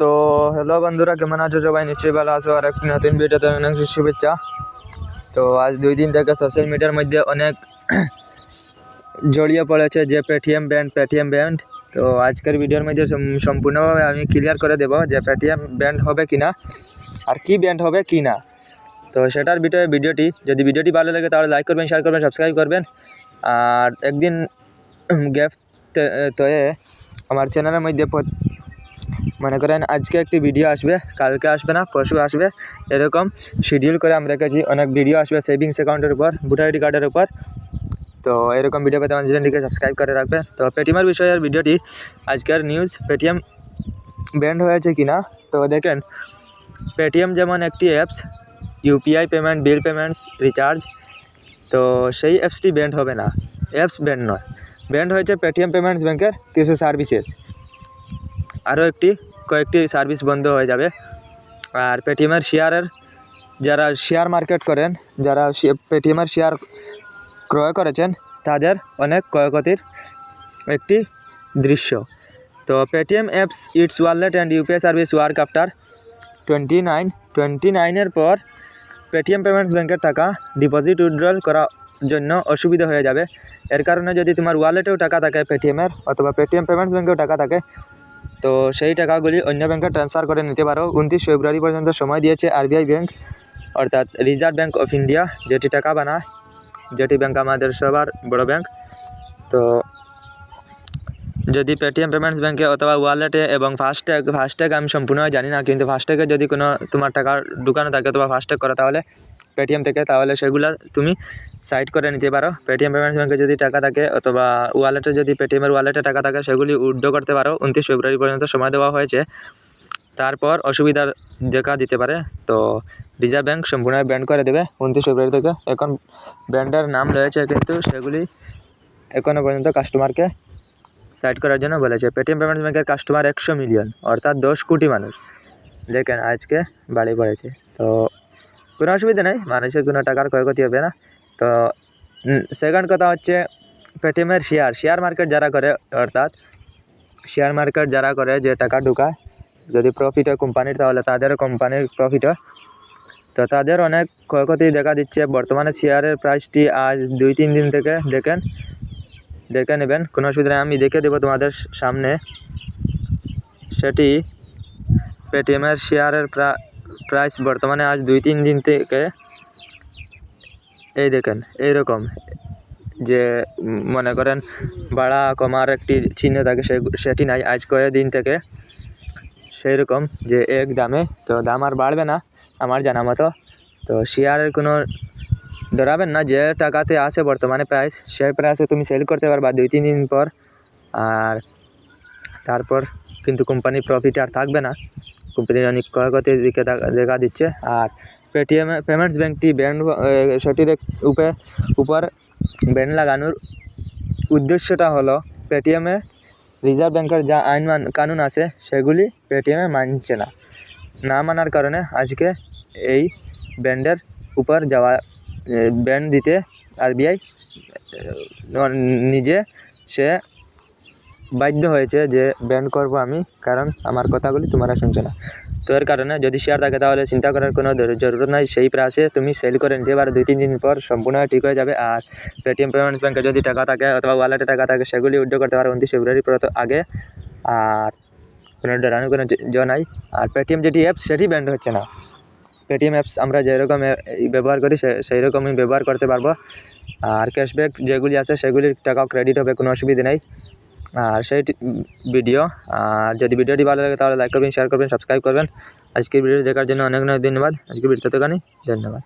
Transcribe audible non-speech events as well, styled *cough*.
তো হ্যালো বন্ধুরা, কেমন আছো সবাই? নিশ্চয়ই ভালো আছো। আর একটি নতুন ভিডিওতে অনেক শুভেচ্ছা। তো আজ দুই দিন থেকে সোশ্যাল মিডিয়ার মধ্যে অনেক *clears throat* জড়িয়ে পড়েছে যে পেটিএম ব্যান্ড পেটিএম ব্যান্ড তো আজকের ভিডিওর মধ্যে সম্পূর্ণভাবে আমি ক্লিয়ার করে দেবো যে পেটিএম ব্যান্ড হবে কি না আর কি ব্যান্ড হবে কি না তো সেটার বিষয়ে ভিডিওটি, যদি ভিডিওটি ভালো লাগে তাহলে লাইক করবেন শেয়ার করবেন সাবস্ক্রাইব করবেন। আর একদিন *clears throat* গ্যাপ তয়ে আমার চ্যানেলের মধ্যে মনে করেন আজকে একটি ভিডিও আসবে, কালকে আসবে না, পরশু আসবে। এরকম শিডিউল করে আমরা রেখেছি, অনেক ভিডিও আসবে সেভিংস অ্যাকাউন্টের উপর, ভোটার আইডি কার্ডের উপর। তো এরকম ভিডিও পেতে আমার চ্যানেলটিকে সাবস্ক্রাইব করে রাখবে তো পেটিএমের বিষয়ের ভিডিওটি আজকের নিউজ পেটিএম ব্যান্ড হয়েছে কি না তো দেখেন পেটিএম যেমন একটি apps UPI payment bill payments recharge তো সেই অ্যাপসটি ব্যান্ড হবে না। অ্যাপস ব্যান্ড নয়। ব্যান্ড হয়েছে পেটিএম পেমেন্টস ব্যাংকের কিছু সার্ভিসেস আরও একটি, কয়েকটি সার্ভিস বন্ধ হয়ে যাবে। আর পেটিএমের শেয়ারের যারা শেয়ার মার্কেট করেন, যারা পেটিএমের শেয়ার ক্রয় করেছেন, তাদের অনেক ক্ষয়ক্ষতির একটি দৃশ্য। তো Paytm apps it's wallet and UPI service work after twenty nine twenty নাইনের পর পেটিএম পেমেন্টস ব্যাংকের টাকা ডিপোজিট উইথড্রল করার জন্য অসুবিধা হয়ে যাবে। এর কারণে যদি তোমার ওয়ালেটেও টাকা থাকে পেটিএমের অথবা পেটিএম পেমেন্টস ব্যাংকেও টাকা থাকে তো সেই টাকাগুলি অন্য ব্যাংকে ট্রান্সফার করে নিতে পারো। উনত্রিশ ফেব্রুয়ারি পর্যন্ত সময় দিয়েছে আরবিআই ব্যাংক, অর্থাৎ রিজার্ভ ব্যাংক অফ ইন্ডিয়া, যেটি টাকা বানায় যেটি ব্যাংক আমাদের সবার বড় ব্যাংক। তো যদি পেটিএম পেমেন্টস ব্যাঙ্কে অথবা ওয়ালেটে এবং ফাস্ট্যাগ ফাস্ট্যাগ আমি সম্পূর্ণ জানি না, কিন্তু ফাস্ট্যাগে যদি কোনো তোমার টাকা ঢুকানো থাকে অথবা ফাস্ট্যাগ করা, তাহলে পেটিএম থেকে, তাহলে সেগুলো তুমি সাইড করে নিতে পারো। পেটিএম পেমেন্টস ব্যাঙ্কে যদি টাকা থাকে অথবা ওয়ালেটে যদি পেটিএমের ওয়ালেটে টাকা থাকে, সেগুলি উইথড্র করতে পারো। উনত্রিশ ফেব্রুয়ারি পর্যন্ত সময় দেওয়া হয়েছে। তারপর অসুবিধা দেখা দিতে পারে। তো রিজার্ভ ব্যাঙ্ক সম্পূর্ণ ব্যান্ড করে দেবে। উনত্রিশ ফেব্রুয়ারি থেকে। এখন ব্যান্ডের নাম রয়েছে, কিন্তু সেগুলি এখনও পর্যন্ত কাস্টমারকে সাইড করার জন্য বলেছে। পেটিএম পেমেন্টস ব্যাংকের কাস্টমার একশো মিলিয়ন অর্থাৎ দশ কোটি মানুষ। দেখেন, আজকে বাড়ি পড়েছে। তো কোনো অসুবিধা নেই, মানুষের কোনো টাকার ক্ষয়ক্ষতি হবে না। তো সেকেন্ড কথা হচ্ছে পেটিএমের শেয়ার শেয়ার মার্কেট যারা করে, অর্থাৎ শেয়ার মার্কেট যারা করে, যে টাকা ঢুকায়, যদি প্রফিট হয় কোম্পানির তাহলে তাদেরও কোম্পানির প্রফিট হয়। তো তাদের অনেক ক্ষয়ক্ষতি দেখা দিচ্ছে। বর্তমানে শেয়ারের প্রাইসটি আজ দুই, তিন দিন থেকে দেখেন দেখে নেবেন। কোনো অসুবিধা নেই, আমি দেখে দেবো তোমাদের সামনে। সেটি পেটিএমের শেয়ারের প্রাইস বর্তমানে আজ দুই তিন দিন থেকে এই দেখেন, এইরকম। যে মনে করেন বাড়া কমার একটি চিহ্ন থাকে সেটি নাই। আজ কয়েকদিন থেকে সেই রকম যে এক দামে। তো দাম আর বাড়বে না, আমার জানা মতো। তো শেয়ারের কোনো ডরাবেন না, যে টাকাতে আছে বর্তমানে প্রাইস সেই প্রাইসে তুমি সেল করতে পারবা দুই, তিন দিন পর। আর তারপর কিন্তু কোম্পানির প্রফিট আর থাকবে না। কোম্পানির অনেক ক্ষয়ক্ষতির দিকে দেখা- দিচ্ছে। আর পেটিএম পেমেন্টস ব্যাঙ্কটি ব্যান্ড সেটির উপে, উপর ব্যান্ড লাগানোর উদ্দেশ্যটা হলো পেটিএমে রিজার্ভ ব্যাংকের যা আইন কানুন আছে, সেগুলি পেটিএমে মানছে না। না মানার কারণে আজকে এই ব্যান্ডের উপর যাওয়া ব্যান্ড দিতে আরবিআই নিজে সে বাধ্য হয়েছে যে ব্যান্ড করব আমি, কারণ আমার কথাগুলি তোমরা শুনছো না। তো এর কারণে যদি শেয়ার থাকে তাহলে চিন্তা করার কোনো জরুরত নাই। সেই প্রাইসে তুমি সেল করে নিতে পারো। দুই, তিন দিন পর সম্পূর্ণ ঠিক হয়ে যাবে। আর পেটিএম পেমেন্টস ব্যাঙ্কে যদি টাকা থাকে অথবা ওয়ালেটে টাকা থাকে, সেগুলি উইথড্র করতে পারো উনত্রিশ ফেব্রুয়ারি পর আগে। আর কোনো ডরানোর কোনো জ নাই। আর পেটিএম যেটি অ্যাপ সেটি ব্যান্ড হচ্ছে না। পেটিএম অ্যাপস আমরা যেরকম ব্যবহার করি সেই রকমই ব্যবহার করতে পারব। আর ক্যাশব্যাক যেগুলি আছে, সেগুলির টাকাও ক্রেডিট হবে, কোনো অসুবিধে নেই। আর সেই ভিডিও আর যদি ভিডিওটি ভালো লাগে, তাহলে লাইক করবেন শেয়ার করবেন সাবস্ক্রাইব করবেন। আজকের ভিডিও দেখার জন্য অনেক অনেক ধন্যবাদ। আজকের ভিডিও ততখানি ধন্যবাদ।